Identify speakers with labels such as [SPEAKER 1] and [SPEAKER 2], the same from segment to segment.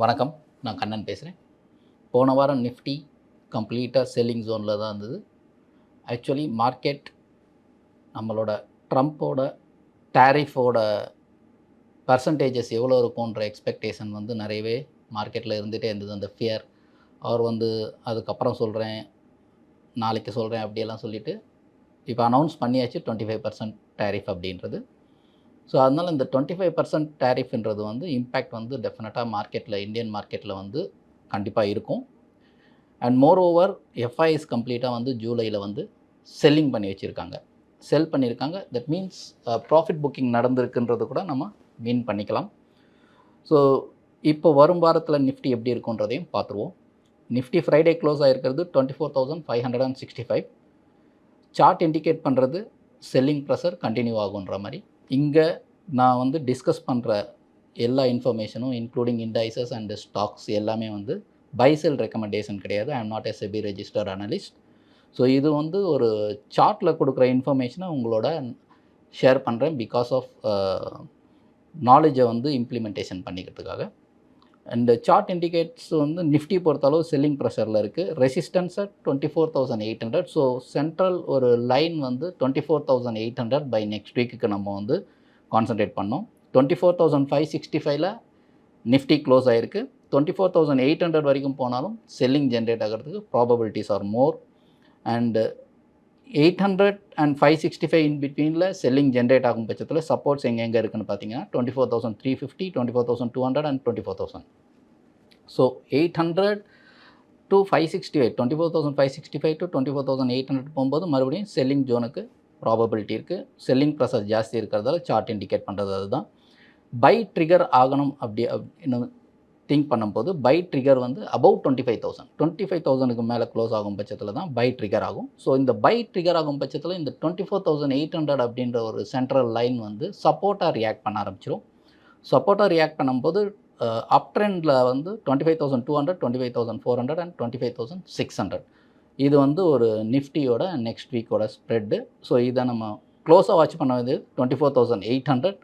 [SPEAKER 1] வணக்கம். நான் கண்ணன் பேசுகிறேன் போன வாரம் நிஃப்டி கம்ப்ளீட்டாக செல்லிங் ஜோனில் தான் இருந்தது. ஆக்சுவலி மார்க்கெட் நம்மளோட ட்ரம்ப்போட டேரிஃபோட பர்சன்டேஜஸ் எவ்வளோ இருக்கும்ன்ற எக்ஸ்பெக்டேஷன் வந்து நிறையவே மார்க்கெட்டில் இருந்துகிட்டே இருந்தது. அந்த ஃபியர் அவர் வந்து அதுக்கப்புறம் சொல்கிறேன் நாளைக்கு சொல்கிறேன் அப்படியெல்லாம் சொல்லிவிட்டு இப்போ அனௌன்ஸ் பண்ணியாச்சு டுவெண்ட்டி ஃபைவ் பர்சன்ட் டேரிஃப் அப்படின்றது. ஸோ அதனால் இந்த டுவெண்ட்டி ஃபைவ் பர்சன்ட் டேரிஃப்ன்றது வந்து இம்பேக்ட் வந்து டெஃபினட்டாக மார்க்கெட்டில் இந்தியன் மார்க்கெட்டில் வந்து கண்டிப்பாக இருக்கும். அண்ட் மோர் ஓவர் எஃப்ஐஎஸ் கம்ப்ளீட்டாக வந்து ஜூலையில் வந்து செல்லிங் பண்ணி வச்சுருக்காங்க. செல் பண்ணியிருக்காங்க தட் மீன்ஸ் ப்ராஃபிட் புக்கிங் நடந்திருக்குன்றது கூட நம்ம மீன் பண்ணிக்கலாம். ஸோ இப்போ வரும் வாரத்தில் நிஃப்டி எப்படி இருக்குன்றதையும் பார்த்துருவோம். Nifty Friday close ஆகிருக்கிறது twenty four thousand five hundred and sixty five chart indicate பண்ணுறது செல்லிங் ப்ரெஷர் கண்டினியூ ஆகுன்ற மாதிரி. இங்கே நான் வந்து டிஸ்கஸ் பண்ணுற எல்லா இன்ஃபர்மேஷனும் இன்க்ளூடிங் இண்டைசஸ் அண்ட் ஸ்டாக்ஸ் எல்லாமே வந்து பைசெல் ரெக்கமெண்டேஷன் கிடையாது. I am not SEBI register analyst so இது வந்து ஒரு சார்ட்டில் கொடுக்குற இன்ஃபர்மேஷனை உங்களோட ஷேர் பண்ணுறேன் பிகாஸ் ஆஃப் நாலேஜை வந்து இம்ப்ளிமெண்டேஷன் பண்ணிக்கிறதுக்காக. அண்ட் சார்ட் இண்டிகேட்ஸ் வந்து நிஃப்டி பொறுத்தளவு செல்லிங் ப்ரெஷரில் இருக்குது resistance at twenty four thousand eight hundred so central ஒரு லைன் வந்து twenty four thousand eight hundred by next வீக்குக்கு நம்ம வந்து கான்சன்ட்ரேட் பண்ணோம். Twenty four thousand five sixty ஃபைவ்ல நிஃப்டி க்ளோஸ் ஆகிருக்கு twenty four thousand eight hundred வரைக்கும் போனாலும் செல்லிங் ஜென்ரேட் ஆகிறதுக்கு probabilities are more and eight hundred and five sixty five in பிட்வீனில் selling generate ஆகும் பட்சத்தில் சப்போர்ட்ஸ் எங்கே எங்கே இருக்குன்னு பார்த்தீங்கன்னா twenty four thousand three fifty twenty four thousand two hundred and twenty four thousand so eight hundred to five sixty five twenty four thousand five sixty five to twenty four thousand eight hundred போகும்போது மறுபடியும் selling ஜோனுக்கு probability இருக்குது selling pressure ஜாஸ்தி இருக்கிறதால chart indicate பண்ணுறது அதுதான். By trigger ஆகணும் அப்படி அப்படின்னு திங்க் பண்ணும்போது பை ட்ரிகர் வந்து above twenty five thousand twenty five தௌசண்ட்க்கு மேலே க்ளோஸ் ஆகும் பட்சத்தில் தான் பை ட்ரிகர் ஆகும். ஸோ இந்த பை ட்ரிகர் ஆகும் பட்சத்தில் இந்த twenty four thousand eight hundred அப்படின்ற ஒரு சென்ட்ரல் லைன் வந்து சப்போர்ட்டாக ரியாக்ட் பண்ண ஆரம்பிச்சிடும் சப்போர்ட்டாக ரியாக்ட் பண்ணும்போது அப் ட்ரெண்டில் வந்து twenty five thousand two hundred twenty five thousand four hundred and twenty five thousand six hundred இது வந்து ஒரு நிஃப்டியோட நெக்ஸ்ட் வீக்கோட ஸ்ப்ரெட்டு ஸோ இதை நம்ம க்ளோஸாக வாட்ச் பண்ண வேண்டியது twenty four thousand eight hundred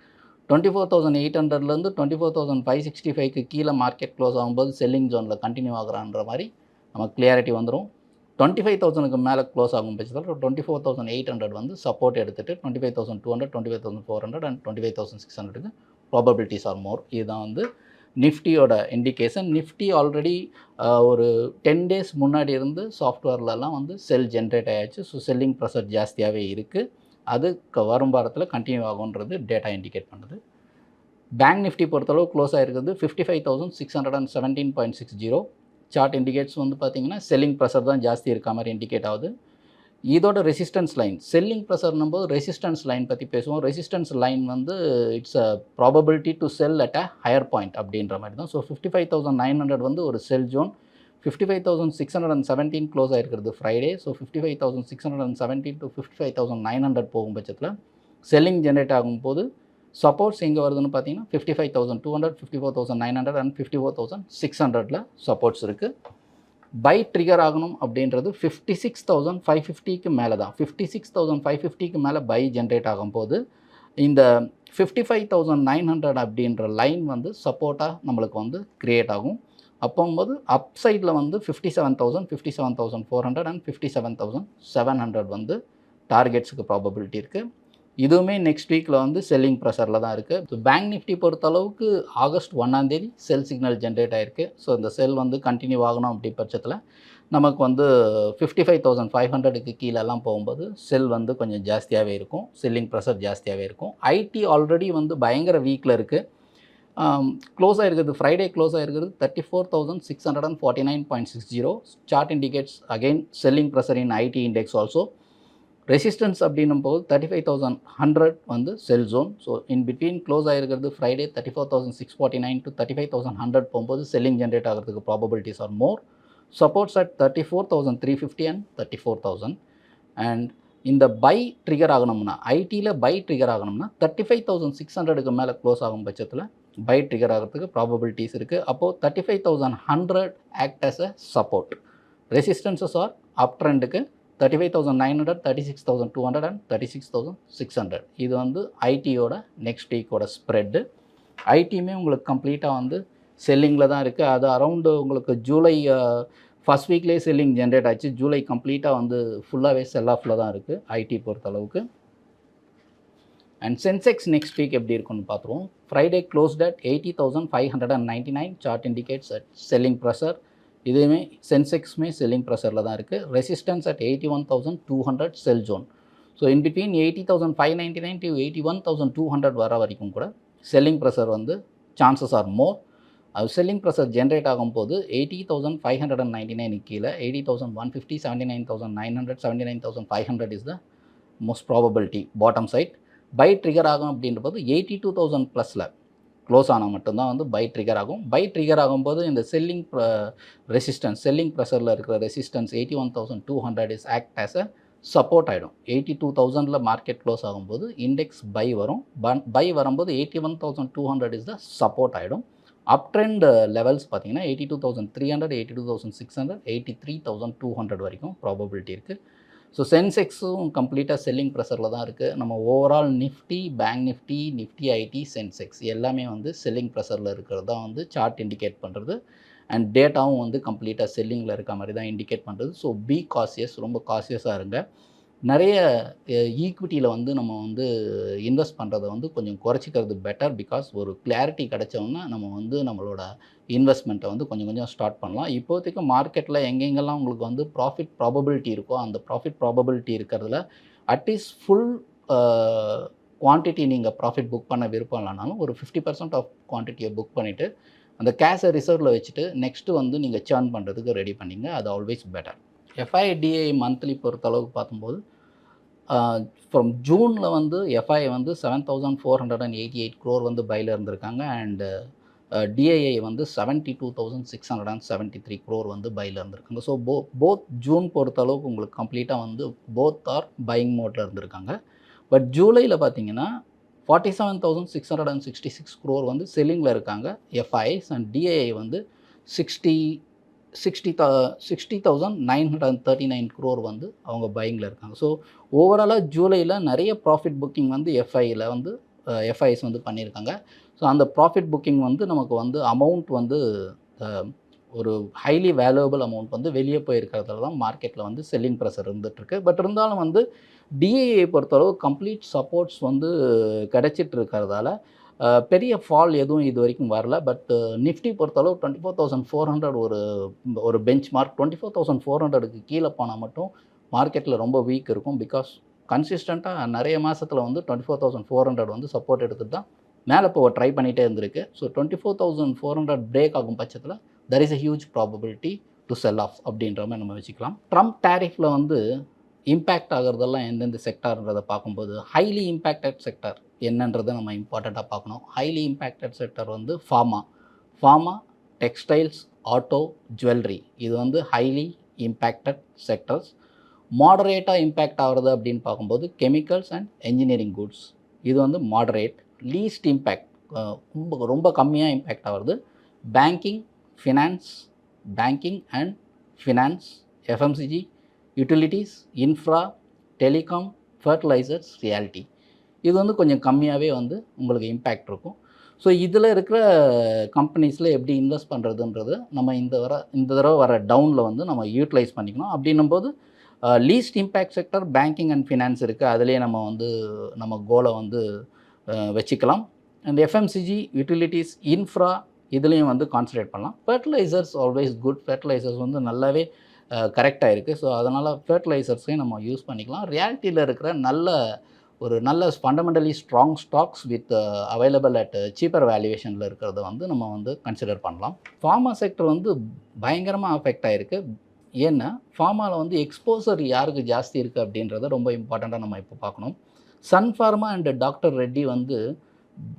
[SPEAKER 1] twenty four thousand eight ஹண்ட்ரட்லேருந்து twenty four thousand five sixty ஃபைவ்க்கு கீழே மார்க்கெட் க்ளோஸ் ஆகும்போது செல்லிங் ஜோனில் கண்டினியூ ஆகிறான்ற மாதிரி நமக்கு கிளியாரிட்டி வந்துடும் டுவெண்ட்டி ஃபைவ் தௌசண்ட்க்கு மேலே க்ளோஸ் ஆகும் பட்சத்தில் twenty four thousand eight hundred வந்து சப்போர்ட் எடுத்துகிட்டு twenty five thousand two hundred twenty five thousand four hundred and twenty five thousand six ஹண்ட்ரடுக்கு ப்ராபபிலிட்டிஸ் ஆர் மோர் இதுதான் வந்து நிஃப்டியோட இண்டிகேஷன் நிஃப்டி ஆல்ரெடி ஒரு டென் டேஸ் முன்னாடி இருந்து சாஃப்ட்வேர்லலாம் வந்து செல் ஜென்ரேட் ஆயாச்சு. ஸோ செல்லிங் ப்ரெஷர் ஜாஸ்தியாகவே இருக்குது அது க- வரும் வாரத்தில் கண்டினியூ ஆகுன்றது டேட்டா இண்டிகேட் பண்ணுது. பேங்க் நிஃப்டி பொறுத்தளவு close ஆகிருக்கிறது fifty five thousand six hundred and seventeen point six zero chart indicates வந்து பார்த்தீங்கன்னா செல்லிங் ப்ரெஷர் தான் ஜாஸ்தி இருக்க மாதிரி இண்டிகேட் ஆகுது. இதோட ரெசிஸ்டன்ஸ் லைன் செல்லிங் ப்ரெஷர்னும் போது ரெசிஸ்டன்ஸ் லைன் பற்றி பேசுவோம். ரெசிஸ்டன்ஸ் லைன் வந்து it's a probability to sell at a higher point அப்படின்ற மாதிரி தான். So fifty five thousand nine hundred வந்து ஒரு sell zone fifty five thousand six hundred and seventeen close ஆயிருக்கிறது Friday so fifty five thousand six hundred and seventeen to fifty five thousand nine hundred போகும் பட்சத்தில் selling generate ஆகும்போது supports எங்கே வருதுன்னு பார்த்தீங்கன்னா fifty five thousand two hundred fifty four thousand nine hundred and fifty four thousand six ஹண்ட்ரட்ல supports இருக்குது buy trigger ஆகணும் அப்படின்றது ஃபிஃப்டி சிக்ஸ் தௌசண்ட் ஃபைவ் ஃபிஃப்டிக்கு மேலே தான். ஃபிஃப்டி சிக்ஸ் தௌசண்ட் ஃபைவ் ஃபிஃப்டிக்கு மேலே பை ஜென்ரேட் ஆகும்போது இந்த fifty five thousand nine hundred அப்படின்ற லைன் வந்து சப்போர்ட்டாக நம்மளுக்கு வந்து க்ரியேட் ஆகும். அப்போம்போது அப் சைடில் வந்து fifty seven thousand fifty seven thousand four hundred and fifty seven thousand seven hundred வந்து டார்கெட்ஸுக்கு ப்ராபபிலிட்டி இருக்குது இதுவுமே நெக்ஸ்ட் வீக்கில் வந்து செல்லிங் ப்ரெஷரில் தான் இருக்குது ஸோ பேங்க் நிஃப்டி பொறுத்த அளவுக்கு ஆகஸ்ட் ஒன்றாந்தேதி செல் சிக்னல் ஜென்ரேட் ஆகிருக்கு ஸோ இந்த செல் வந்து கண்டினியூ ஆகணும் அப்படி பட்சத்தில் நமக்கு வந்து ஃபிஃப்டி ஃபைவ் தௌசண்ட் ஃபைவ் ஹண்ட்ரடுக்கு கீழெல்லாம் போகும்போது செல் வந்து கொஞ்சம் ஜாஸ்தியாகவே இருக்கும். செல்லிங் ப்ரெஷர் ஜாஸ்தியாகவே இருக்கும். ஐடி ஆல்ரெடி வந்து பயங்கர வீக்கில் இருக்குது க்ளோஸ் ஆகிருக்கிறது Friday close ஆகிருக்கிறது thirty four thousand six hundred and forty nine point six zero chart indicates again selling pressure in IT index also resistance அப்படின்னும் போது தேர்ட்டி ஃபைவ் தௌசண்ட் ஹண்ட்ரட் வந்து sell zone so in between close ஆகிருக்கிறது Friday thirty four thousand six forty nine to thirty five thousand hundred போகும்போது selling generate ஆகிறதுக்கு probabilities are more supports at thirty four thousand three fifty and thirty four thousand and இந்த buy trigger ஆகணும்னா ஐடியில் buy trigger ஆகணும்னா thirty five thousand six ஹண்ட்ரடுக்கு மேலே close ஆகும் பட்சத்தில் பை ட்ரிகர் ஆகிறதுக்கு ப்ராபபிலிட்டிஸ் இருக்குது அப்போது thirty five thousand hundred act as a support resistances are up ட்ரெண்டுக்கு thirty five thousand nine hundred thirty six thousand two hundred and thirty six thousand six hundred இது வந்து ஐடியோட next வீக்கோட spread ஐடியுமே உங்களுக்கு கம்ப்ளீட்டாக வந்து செல்லிங்கில் தான் இருக்குது அது அரவுண்டு உங்களுக்கு ஜூலை ஃபஸ்ட் வீக்லேயே செல்லிங் ஜென்ரேட் ஆச்சு. ஜூலை கம்ப்ளீட்டாக வந்து ஃபுல்லாகவே செல் ஆஃபில் தான் இருக்குது ஐடி பொறுத்த அளவுக்கு அண்ட் சென்செக்ஸ் நெக்ஸ்ட் வீக் எப்படி இருக்குன்னு பார்த்துருவோம். Friday close at eighty thousand five hundred and ninety nine chart indicates at selling pressure இதுவுமே சென்செக்ஸுமே செல்லிங் ப்ரெஷரில் தான் இருக்குது resistance at eighty one thousand two hundred sell zone so in between eighty thousand five ninety nine to eighty one thousand two hundred வர வரைக்கும் கூட selling pressure வந்து chances are more அது செல்லிங் ப்ரெஷர் ஜென்ரேட் ஆகும்போது eighty thousand five hundred and ninety nine கீழே eighty thousand one fifty seventy nine thousand nine hundred seventy nine thousand five hundred is the most probability bottom side buy trigger ஆகும் அப்படின்றபோது eighty two thousand ப்ளஸில் close ஆனால் மட்டும்தான் வந்து buy trigger ஆகும். Buy trigger ஆகும்போது இந்த செல்லிங் ரெசிஸ்டன்ஸ் செல்லிங் ப்ரெஷரில் இருக்கிற resistance eighty one thousand two hundred is act as a support ஆகிடும் எயிட்டி டூ தௌசண்டில் மார்க்கெட் க்ளோஸ் ஆகும்போது இண்டெக்ஸ் பை வரும். பை வரும்போது eighty one thousand two hundred is the support ஆகிடும் அப் ட்ரெண்ட் லெவல்ஸ் பார்த்தீங்கன்னா eighty two thousand three hundred eighty two thousand six hundred eighty three thousand two hundred வரைக்கும் probability இருக்குது so சென்செக்ஸும் கம்ப்ளீட்டாக selling ப்ரெஷரில் தான் இருக்குது நம்ம overall Nifty bank Nifty Nifty IT Sensex எல்லாமே வந்து செல்லிங் ப்ரெஷரில் இருக்கிறது தான் வந்து சார்ட் இண்டிகேட் பண்ணுறது அண்ட் டேட்டாவும் வந்து கம்ப்ளீட்டாக செல்லிங்கில் இருக்க மாதிரி தான் இண்டிகேட் பண்ணுறது ஸோ பி காசியஸ் ரொம்ப காசியஸாக இருங்க. நிறைய ஈக்விட்டியில் வந்து நம்ம வந்து இன்வெஸ்ட் பண்ணுறதை வந்து கொஞ்சம் குறைச்சிக்கிறது பெட்டர் பிகாஸ் ஒரு கிளாரிட்டி கிடச்சோன்னா நம்ம வந்து நம்மளோட இன்வெஸ்ட்மெண்ட்டை வந்து கொஞ்சம் கொஞ்சம் ஸ்டார்ட் பண்ணலாம். இப்போதைக்கு மார்க்கெட்டில் எங்கெங்கெல்லாம் உங்களுக்கு வந்து ப்ராஃபிட் ப்ராபபிலிட்டி இருக்கோ அந்த ப்ராஃபிட் ப்ராபபிலிட்டி இருக்கிறதுல அட்லீஸ்ட் ஃபுல் குவான்டிட்டி நீங்கள் ப்ராஃபிட் புக் பண்ண விருப்பம் இல்லைனாலும் ஒரு ஃபிஃப்டி பர்சன்ட் ஆஃப் குவான்டிட்டியை புக் பண்ணிவிட்டு அந்த கேஷை ரிசர்வில் வச்சுட்டு நெக்ஸ்ட்டு வந்து நீங்கள் சேர்ன் பண்ணுறதுக்கு ரெடி பண்ணிங்க. அது ஆல்வேஸ் பெட்டர் எஃப்ஐடிஐ மந்த்லி பொறுத்தளவுக்கு பார்க்கும்போது ஃப்ரம் ஜூனில் வந்து எஃப்ஐ வந்து seven thousand four hundred and eighty eight crore வந்து பையில் இருந்திருக்காங்க. அண்டு டிஐஐ வந்து seventy two thousand six hundred and seventy three crore வந்து பையில் இருந்திருக்காங்க. ஸோ போ போத் ஜூன் பொறுத்த அளவுக்கு உங்களுக்கு கம்ப்ளீட்டாக வந்து போத் ஆர் பையிங் மோட்டில் இருந்திருக்காங்க. பட் ஜூலையில் பார்த்தீங்கன்னா forty seven thousand six hundred and sixty six crore வந்து செல்லிங்கில் இருக்காங்க எஃப்ஐஎஸ் அண்ட் டிஐஐ வந்து sixty sixty the sixty thousand nine hundred and thirty nine crore வந்து அவங்க பையிங்கில் இருக்காங்க. ஸோ ஓவராலாக ஜூலையில் நிறைய ப்ராஃபிட் புக்கிங் வந்து எஃப்ஐயில் வந்து எஃப்ஐஎஸ் வந்து பண்ணியிருக்காங்க ஸோ அந்த ப்ராஃபிட் புக்கிங் வந்து நமக்கு வந்து அமௌண்ட் வந்து ஒரு ஹைலி வேல்யூபிள் அமௌண்ட் வந்து வெளியே போயிருக்கிறதுல தான் மார்க்கெட்டில் வந்து செல்லிங் ப்ரெஷர் இருந்துகிட்ருக்கு பட் இருந்தாலும் வந்து டிஏஏ பொறுத்தளவு கம்ப்ளீட் சப்போர்ட்ஸ் வந்து கிடச்சிட்டு இருக்கிறதால பெரிய ஃபால் எதுவும் இது வரைக்கும் வரல. பட் நிஃப்டி பொறுத்தளவு twenty four thousand four hundred ஒரு ஒரு benchmark twenty four thousand four ஹண்ட்ரடுக்கு கீழே போனால் மட்டும் மார்க்கெட்டில் ரொம்ப வீக் இருக்கும். பிகாஸ் கன்சிஸ்டண்ட்டாக நிறைய மாதத்தில் வந்து twenty four thousand four hundred வந்து சப்போர்ட் எடுத்துகிட்டு தான் மேலே போக ட்ரை பண்ணிகிட்டே இருந்திருக்கு. So twenty four thousand four hundred break ஆகும் பட்சத்தில் there is a huge probability to sell off அப்படின்ற மாதிரி நம்ம வச்சுக்கலாம். ட்ரம்ப் டேரிஃபில் வந்து இம்பேக்ட் ஆகிறதெல்லாம் எந்தெந்த செக்டார்ன்றதை பார்க்கும்போது ஹைலி இம்பேக்டட் செக்டார் என்னன்றதை நம்ம இம்பார்ட்டண்ட்டாக பார்க்கணும். ஹைலி இம்பேக்டட் செக்டர் வந்து pharma pharma textiles auto jewellery இது வந்து ஹைலி இம்பேக்டட் செக்டர்ஸ் மாடரேட்டாக இம்பேக்ட் ஆகிறது அப்படின்னு பார்க்கும்போது கெமிக்கல்ஸ் அண்ட் என்ஜினியரிங் குட்ஸ் இது வந்து மாடரேட் லீஸ்ட் இம்பேக்ட் ரொம்ப ரொம்ப கம்மியாக இம்பேக்ட் ஆகிறது banking finance banking and finance FMCG utilities infra telecom fertilizers reality இது வந்து கொஞ்சம் கம்மியாகவே வந்து உங்களுக்கு இம்பேக்ட் இருக்கும். ஸோ இதில் இருக்கிற கம்பெனிஸில் எப்படி இன்வெஸ்ட் பண்ணுறதுன்றது நம்ம இந்த வர இந்த தடவை வர டவுனில் வந்து நம்ம யூட்டிலைஸ் பண்ணிக்கணும். அப்படின்னும் போது least impact sector banking and finance இருக்குது அதிலே நம்ம வந்து நம்ம கோலை வந்து வச்சுக்கலாம். அண்ட் எஃப்எம்சிஜி யூட்டிலிட்டிஸ் இன்ஃப்ரா இதுலேயும் வந்து கான்சன்ட்ரேட் பண்ணலாம். ஃபர்டிலைசர்ஸ் ஆல்வேஸ் குட் ஃபர்டிலைசர்ஸ் வந்து நல்லாவே கரெக்டாக இருக்குது ஸோ அதனால் ஃபர்டிலைசர்ஸையும் நம்ம யூஸ் பண்ணிக்கலாம். ரியாலிட்டியில் இருக்கிற நல்ல ஒரு நல்ல fundamentally strong stocks with available at cheaper வேல்யூவேஷனில் இருக்கிறத வந்து நம்ம வந்து கன்சிடர் பண்ணலாம். ஃபார்மா செக்டர் வந்து பயங்கரமாக அஃபெக்ட் ஆகிருக்கு ஏன்னா ஃபார்மாவில் வந்து எக்ஸ்போசர் யாருக்கு ஜாஸ்தி இருக்குது அப்படின்றத ரொம்ப இம்பார்ட்டண்ட்டாக நம்ம இப்போ பார்க்கணும். Sun Pharma and doctor Reddy வந்து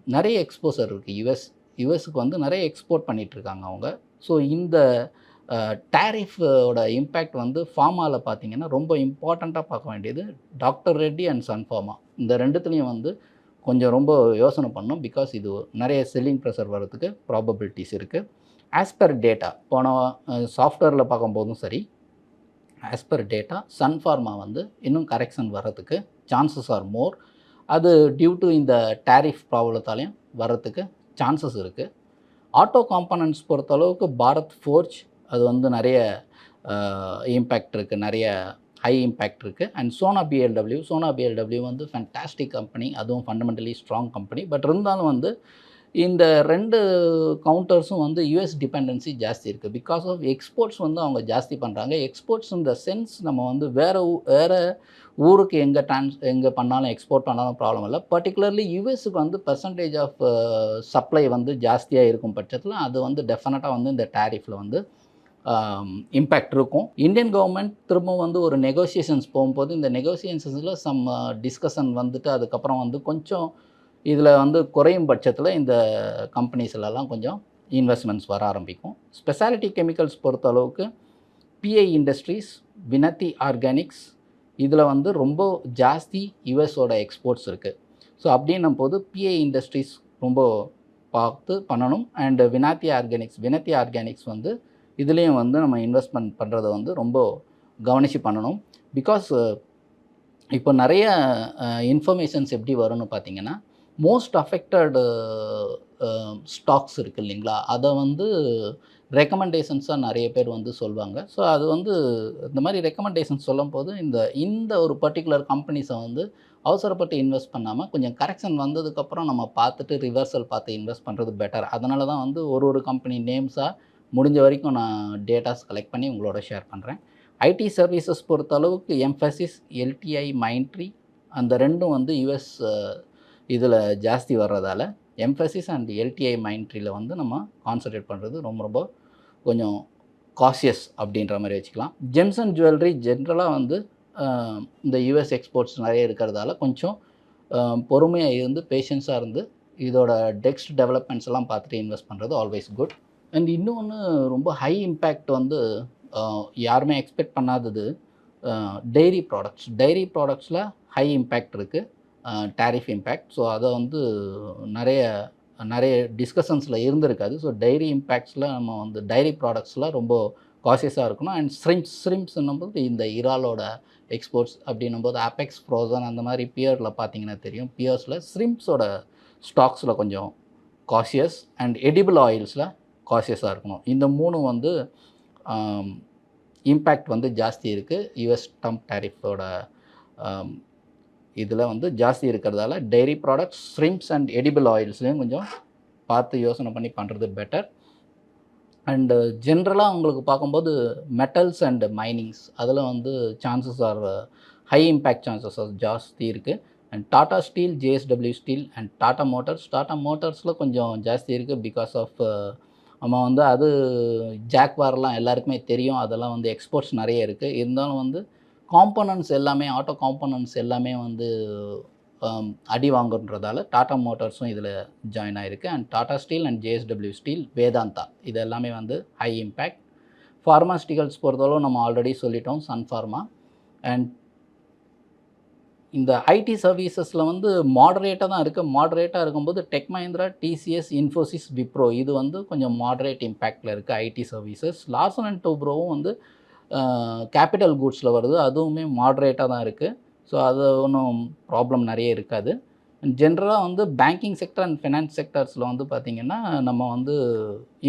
[SPEAKER 1] நிறைய எக்ஸ்போசர் இருக்குது யுஎஸ் யுஎஸ்க்கு வந்து நிறைய எக்ஸ்போர்ட் பண்ணிகிட்ருக்காங்க அவங்க. ஸோ இந்த டேரிஃபோட இம்பேக்ட் வந்து ஃபார்மாவில் பார்த்தீங்கன்னா ரொம்ப இம்பார்ட்டண்ட்டாக பார்க்க வேண்டியது doctor Reddy and Sun Pharma இந்த ரெண்டுத்துலேயும் வந்து கொஞ்சம் ரொம்ப யோசனை பண்ணணும் பிகாஸ் இது நிறைய செல்லிங் ப்ரெஷர் வர்றதுக்கு ப்ராபபிலிட்டிஸ் இருக்குது ஆஸ் பர் டேட்டா போன சாஃப்ட்வேரில் பார்க்கும்போதும் சரி as per data Sun Pharma வந்து இன்னும் கரெக்ஷன் வர்றதுக்கு சான்சஸ் ஆர் மோர் அது டியூ டு இந்த டேரிஃப் ப்ராப்ளத்தாலையும் வர்றதுக்கு சான்சஸ் இருக்குது ஆட்டோ காம்பனன்ட்ஸ் பொறுத்த அளவுக்கு பாரத் ஃபோர்ஜ் அது வந்து நிறைய இம்பேக்ட் இருக்குது நிறைய ஹை இம்பேக்ட் இருக்குது and Sona BLW Sona BLW வந்து ஃபேன்டாஸ்டிக் கம்பெனி அதுவும் ஃபண்டமெண்டலி ஸ்ட்ராங் கம்பெனி பட் இருந்தாலும் வந்து இந்த ரெண்டு கவுண்டர்ஸும் வந்து யூஎஸ் டிபெண்டன்சி ஜாஸ்தி இருக்குது பிகாஸ் ஆஃப் எக்ஸ்போர்ட்ஸ் வந்து அவங்க ஜாஸ்தி பண்ணுறாங்க எக்ஸ்போர்ட்ஸ் இந்த சென்ஸ் நம்ம வந்து வேறு வேறு ஊருக்கு எங்கே ட்ரான்ஸ் எங்கே பண்ணாலும் எக்ஸ்போர்ட் பண்ணாலும் ப்ராப்ளம் இல்லை. பர்டிகுலர்லி யூஎஸ்க்கு வந்து பர்சன்டேஜ் ஆஃப் சப்ளை வந்து ஜாஸ்தியாக இருக்கும் பட்சத்தில் அது வந்து டெஃபினட்டாக வந்து இந்த டேரிஃபில் வந்து இம்பேக்ட் இருக்கும். இந்தியன் கவர்மெண்ட் திரும்ப வந்து ஒரு நெகோசியேஷன்ஸ் போகும்போது இந்த நெகோசியேஷன்ஸில் சம் டிஸ்கஷன் வந்துட்டு அதுக்கப்புறம் வந்து கொஞ்சம் இதில் வந்து குறையும் பட்சத்தில் இந்த கம்பெனிஸ்லலாம் கொஞ்சம் இன்வெஸ்ட்மெண்ட்ஸ் வர ஆரம்பிக்கும். ஸ்பெஷாலிட்டி கெமிக்கல்ஸ் பொறுத்த அளவுக்கு பிஐ இண்டஸ்ட்ரீஸ் வினத்தி ஆர்கானிக்ஸ் இதில் வந்து ரொம்ப ஜாஸ்தி யுஎஸோட எக்ஸ்போர்ட்ஸ் இருக்குது ஸோ அப்படின்னும் போது பிஐ இண்டஸ்ட்ரீஸ் ரொம்ப பார்த்து பண்ணணும். And Vinati organics Vinati organics வந்து இதுலேயும் வந்து நம்ம இன்வெஸ்ட்மெண்ட் பண்ணுறத வந்து ரொம்ப கவனித்து பண்ணணும். பிகாஸ் இப்போ நிறைய இன்ஃபர்மேஷன்ஸ் எப்படி வரும்னு பார்த்தீங்கன்னா மோஸ்ட் அஃபெக்டடு ஸ்டாக்ஸ் இருக்குது இல்லைங்களா? அதை வந்து ரெக்கமெண்டேஷன்ஸாக நிறைய பேர் வந்து சொல்லுவாங்க ஸோ அது வந்து இந்த மாதிரி ரெக்கமெண்டேஷன்ஸ் சொல்லும்போது இந்த இந்த ஒரு பர்டிகுலர் கம்பெனிஸை வந்து அவசரப்பட்டு இன்வெஸ்ட் பண்ணாமல் கொஞ்சம் கரெக்ஷன் வந்ததுக்கப்புறம் நம்ம பார்த்துட்டு ரிவர்சல் பார்த்து இன்வெஸ்ட் பண்ணுறது பெட்டர் அதனால தான் வந்து ஒரு ஒரு கம்பெனி நேம்ஸாக முடிஞ்ச வரைக்கும் நான் டேட்டாஸ் கலெக்ட் பண்ணி உங்களோட ஷேர் பண்ணுறேன் ஐடி சர்வீசஸ் பொறுத்த அளவுக்கு எம்ஃபசிஸ் எல்டிஐ மைண்ட்ரி அந்த ரெண்டும் வந்து யுஎஸ் இதில் ஜாஸ்தி வர்றதால எம்ஃபசிஸ் அண்ட் எல்டிஐ மைண்ட்ரியில் வந்து நம்ம கான்சன்ட்ரேட் பண்ணுறது ரொம்ப ரொம்ப கொஞ்சம் காசியஸ் அப்படின்ற மாதிரி வச்சுக்கலாம். ஜெம்ஸ் அண்ட் ஜுவல்லரி ஜென்ரலாக வந்து இந்த யூஎஸ் எக்ஸ்போர்ட்ஸ் நிறைய இருக்கிறதால கொஞ்சம் பொறுமையாக இருந்து பேஷன்ஸாக இருந்து இதோட டெக்ஸ்ட் டெவலப்மெண்ட்ஸ் எல்லாம் பார்த்துட்டு இன்வெஸ்ட் பண்ணுறது ஆல்வேஸ் குட் அண்ட் இன்னொன்று ரொம்ப ஹை இம்பேக்ட் வந்து யாருமே எக்ஸ்பெக்ட் பண்ணாதது டெய்ரி ப்ராடக்ட்ஸ் டெய்ரி ப்ராடக்ட்ஸில் ஹை இம்பேக்ட் இருக்குது டேரிஃப் இம்பேக்ட் ஸோ அதை வந்து நிறைய நிறைய டிஸ்கஷன்ஸில் இருந்திருக்காது. ஸோ டைரி இம்பேக்ட்ஸில் நம்ம வந்து டைரி ப்ராடக்ட்ஸில் ரொம்ப காசியஸாக இருக்கணும். அண்ட் ஸ்ரிம்ஸ் ஸ்ரிம்ஸ்ன்னும் போது இந்த இறாலோட எக்ஸ்போர்ட்ஸ் அப்படின்னும் போது அபெக்ஸ் ஃப்ரோசன் அந்த மாதிரி பியரில் பார்த்தீங்கன்னா தெரியும். பியர்ஸில் ஸ்ரிம்ஸோட ஸ்டாக்ஸில் கொஞ்சம் காசியஸ் அண்ட் எடிபிள் ஆயில்ஸில் காசியஸாக இருக்கணும். இந்த மூணு வந்து இம்பேக்ட் வந்து ஜாஸ்தி இருக்குது யுஎஸ் டம்ப் டேரிஃபோட இதில் வந்து ஜாஸ்தி இருக்கிறதால dairy products shrimps and edible ஆயில்ஸ்லேயும் கொஞ்சம் பார்த்து யோசனை பண்ணி பண்ணுறது பெட்டர் அண்டு ஜென்ரலாக உங்களுக்கு பார்க்கும்போது மெட்டல்ஸ் அண்ட் மைனிங்ஸ் அதில் வந்து chances are high impact chances ஜாஸ்தி இருக்குது and Tata steel JSW steel and Tata motors Tata மோட்டார்ஸில் கொஞ்சம் ஜாஸ்தி இருக்குது பிகாஸ் ஆஃப் நம்ம வந்து அது ஜாக்வார்லாம் எல்லாருக்குமே தெரியும். அதெல்லாம் வந்து எக்ஸ்போர்ட்ஸ் நிறைய இருக்குது இருந்தாலும் வந்து காம்பனன்ட்ஸ் எல்லாமே ஆட்டோ காம்பனன்ட்ஸ் எல்லாமே வந்து um, அடி வாங்குன்றதால டாடா மோட்டார்ஸும் இதில் ஜாயின் ஆகிருக்கு and Tata steel and JSW steel Vedanta இது எல்லாமே வந்து ஹை இம்பேக்ட் ஃபார்மாஸ்டிகல்ஸ் பொறுத்தளவு நம்ம ஆல்ரெடி சொல்லிட்டோம் சன் ஃபார்மா அண்ட் இந்த ஐடி சர்வீசஸில் வந்து மாடரேட்டாக தான் இருக்குது மாடரேட்டாக இருக்கும்போது டெக் மஹிந்திரா டிசிஎஸ் இன்ஃபோசிஸ் விப்ரோ இது வந்து கொஞ்சம் மாடரேட் இம்பேக்டில் இருக்குது ஐடி சர்வீசஸ் லார்சன் அண்ட் டூப்ரோவும் வந்து கேபிட்டல் கூட்ஸில் வருது. அதுவுமே மாடரேட்டாக தான் இருக்குது ஸோ அது ஒன்றும் ப்ராப்ளம் நிறைய இருக்காது. ஜென்ரலாக வந்து பேங்கிங் செக்டர் அண்ட் ஃபினான்ஸ் செக்டர்ஸில் வந்து பார்த்திங்கன்னா நம்ம வந்து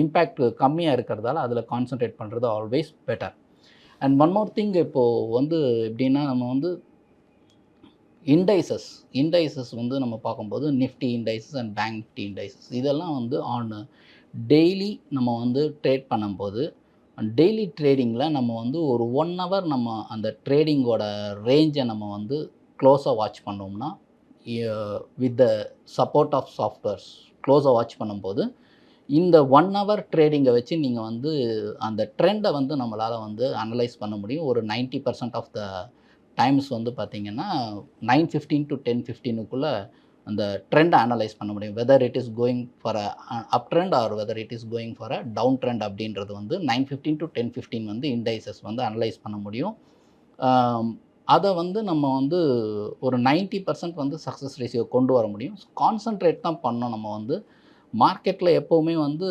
[SPEAKER 1] இம்பேக்ட் கம்மியாக இருக்கிறதால அதில் கான்சென்ட்ரேட் பண்ணுறது always better and one more thing இப்போது வந்து எப்படின்னா நம்ம வந்து இண்டைசஸ் இண்டைசஸ் வந்து நம்ம பார்க்கும்போது Nifty indices and bank Nifty indices இதெல்லாம் வந்து ஆன் டெய்லி நம்ம வந்து ட்ரேட் பண்ணும்போது டெய்லி ட்ரேடிங்கில் நம்ம வந்து ஒரு ஒன் ஹவர் நம்ம அந்த ட்ரேடிங்கோட ரேஞ்சை நம்ம வந்து க்ளோஸாக வாட்ச் பண்ணோம்னா with the support of softwares க்ளோஸாக வாட்ச் பண்ணும்போது இந்த ஒன் ஹவர் ட்ரேடிங்கை வச்சு நீங்கள் வந்து அந்த ட்ரெண்டை வந்து நம்மளால் வந்து அனலைஸ் பண்ண முடியும். ஒரு 90% பர்சன்ட் ஆஃப் த டைம்ஸ் வந்து பார்த்திங்கன்னா நைன் ஃபிஃப்டீன் டு டென் ஃபிஃப்டீனுக்குள்ளே அந்த ட்ரெண்டை அனலைஸ் பண்ண முடியும். Whether it is going for a up trend or whether it is going for a down trend அப்படின்றது வந்து nine fifteen to ten fifteen வந்து இண்டைசஸ் வந்து அனலைஸ் பண்ண முடியும். அதை வந்து நம்ம வந்து ஒரு 90% பர்சன்ட் வந்து சக்ஸஸ் ரேஷியோ கொண்டு வர முடியும். கான்சன்ட்ரேட் தான் பண்ணோம் நம்ம வந்து. மார்க்கெட்டில் எப்போவுமே வந்து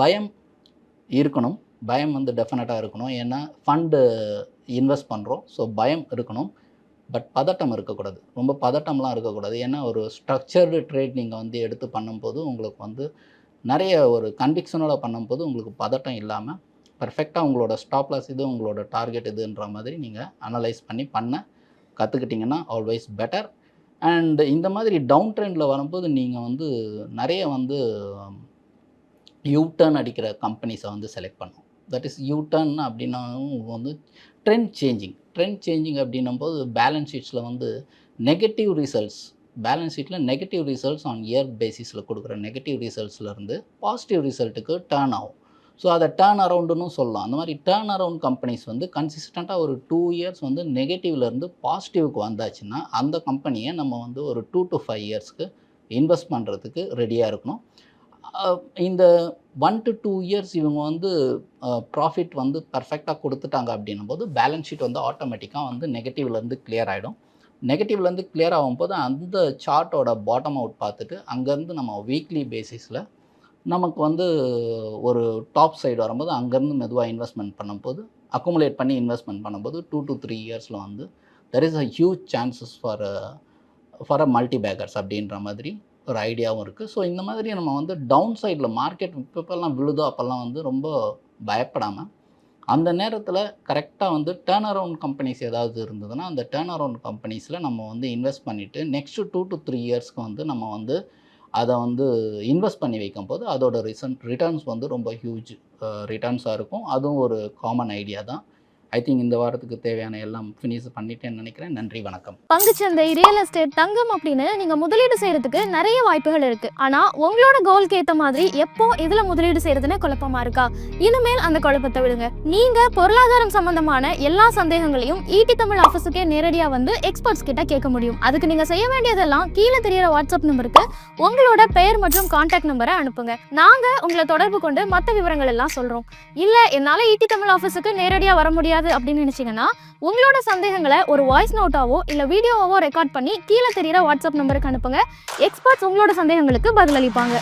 [SPEAKER 1] பயம் இருக்கணும். பயம் வந்து டெஃபினட்டாக இருக்கணும். ஏன்னா ஃபண்டு இன்வெஸ்ட் பண்ணுறோம் ஸோ பயம் இருக்கணும். பட் பதட்டம் இருக்கக்கூடாது. ரொம்ப பதட்டம்லாம் இருக்கக்கூடாது. ஏன்னா ஒரு ஸ்ட்ரக்சர்டு ட்ரேட் நீங்கள் வந்து எடுத்து பண்ணும்போது உங்களுக்கு வந்து நிறைய ஒரு கன்விக்ஷனோட பண்ணும்போது உங்களுக்கு பதட்டம் இல்லாமல் பர்ஃபெக்டாக உங்களோட ஸ்டாப் லாஸ் இது உங்களோட டார்கெட் இதுன்ற மாதிரி நீங்கள் அனலைஸ் பண்ணி பண்ண கற்றுக்கிட்டிங்கன்னா ஆல்வேஸ் பெட்டர் அண்ட் இந்த மாதிரி டவுன் ட்ரெண்டில் வரும்போது நீங்கள் வந்து நிறைய வந்து யூ டர்ன் அடிக்கிற கம்பெனிஸை வந்து செலக்ட் பண்ணும். தட் இஸ் யூ டர்ன் அப்படின்னா வந்து ட்ரெண்ட் சேஞ்சிங் ட்ரெண்ட் சேஞ்சிங் அப்படின்னும் போது பேலன்ஸ் ஷீட்ஸில் வந்து நெகட்டிவ் ரிசல்ட்ஸ் பேலன்ஸ் ஷீட்டில் நெகட்டிவ் ரிசல்ட்ஸ் ஆன் இயர் பேசிஸில் கொடுக்குற நெகட்டிவ் ரிசல்ட்ஸ்லேருந்து பாசிட்டிவ் ரிசல்ட்டுக்கு டேர்ன் ஆகும். ஸோ அதை டேர்ன் அரவுண்டுன்னு சொல்லலாம். அந்த மாதிரி டேர்ன் அரவுண்ட் கம்பெனிஸ் வந்து கன்சிஸ்டண்ட்டாக ஒரு டூ இயர்ஸ் வந்து நெகட்டிவ்லேருந்து பாசிட்டிவ்க்கு வந்தாச்சுன்னா அந்த கம்பெனியை நம்ம வந்து ஒரு டூ டு ஃபைவ் இயர்ஸ்க்கு இன்வெஸ்ட் பண்ணுறதுக்கு ரெடியாக இருக்கணும். இந்த ஒன் டு டூ இயர்ஸ் இவங்க வந்து ப்ராஃபிட் வந்து பர்ஃபெக்டாக கொடுத்துட்டாங்க அப்படின்னும் போது பேலன்ஸ் ஷீட் வந்து ஆட்டோமேட்டிக்காக வந்து நெகட்டிவ்லேருந்து கிளியர் ஆகிடும் நெகட்டிவ்லேருந்து கிளியர் ஆகும்போது அந்த சார்ட்டோட பாட்டம் அவுட் பார்த்துட்டு அங்கேருந்து நம்ம வீக்லி பேசிஸில் நமக்கு வந்து ஒரு டாப் சைடு வரும்போது அங்கேருந்து மெதுவாக இன்வெஸ்ட்மெண்ட் பண்ணும்போது அக்குமுலேட் பண்ணி இன்வெஸ்ட்மெண்ட் பண்ணும்போது டூ டு த்ரீ இயர்ஸில் வந்து there is a huge chances for for a multi baggers அப்படின்ற மாதிரி ஒரு ஐடியாவும் இருக்குது ஸோ இந்த மாதிரி நம்ம வந்து டவுன் சைடில் மார்க்கெட் இப்போல்லாம் விழுதோ அப்போல்லாம் வந்து ரொம்ப பயப்படாமல் அந்த நேரத்தில் கரெக்டாக வந்து டேர்ன் அரவுண்ட் கம்பெனிஸ் ஏதாவது இருந்ததுன்னா அந்த டேர்ன் அரவுண்ட் கம்பெனிஸில் நம்ம வந்து இன்வெஸ்ட் பண்ணிவிட்டு நெக்ஸ்ட் டூ டு த்ரீ இயர்ஸ்க்கு வந்து நம்ம வந்து அதை வந்து இன்வெஸ்ட் பண்ணி வைக்கும் போது அதோட ரிசன் ரிட்டர்ன்ஸ் வந்து ரொம்ப ஹியூஜ் ரிட்டர்ன்ஸாக இருக்கும். அதுவும் ஒரு காமன் ஐடியா தான். ஐ திங்க் இந்த வாரத்துக்கு தேவையான எல்லாம் ஃபினிஷ் பண்ணிட்டேன்னு நினைக்கிறேன். நன்றி வணக்கம்.
[SPEAKER 2] பங்குச்சந்தை ரியல் எஸ்டேட் தங்கம் அப்படின்னு நீங்க முதலீடு செய்யறதுக்கு நிறைய வாய்ப்புகள் இருக்கு. ஆனா உங்களோட கோல்க்கு ஏத்த மாதிரி எப்போ இதுல முதலீடு செய்யறதுன்னு குழப்பமா இருக்கா? இனிமேல் அந்த குழப்பத்தை விடுங்க. நீங்க பொருளாதாரம் சம்பந்தமான எல்லா சந்தேகங்களையும் ஈட்டி தமிழ் ஆஃபீஸுக்கே நேரடியா வந்து எக்ஸ்பர்ட்ஸ் கிட்ட கேட்க முடியும். அதுக்கு நீங்க செய்ய வேண்டியதெல்லாம் கீழே தெரியற வாட்ஸ்அப் நம்பருக்கு உங்களோட பெயர் மற்றும் கான்டாக்ட் நம்பரை அனுப்புங்க. நாங்க உங்களை தொடர்பு கொண்டு மற்ற விவரங்கள் எல்லாம் சொல்றோம். இல்ல என்னால ஈட்டி தமிழ் ஆஃபீஸுக்கு நேரடியா வர முடியாது அப்படின்னு நினைச்சீங்கன்னா உங்களோட சந்தேகங்களை ஒரு வாய்ஸ் நோட்டாவோ இல்ல வீடியோவாவோ ரெக்கார்ட் பண்ணி கீழே தெரியிற வாட்ஸ்அப் நம்பருக்கு அனுப்புங்க. எக்ஸ்பர்ட்ஸ் உங்களோட சந்தேகங்களுக்கு பதிலளிப்பாங்க.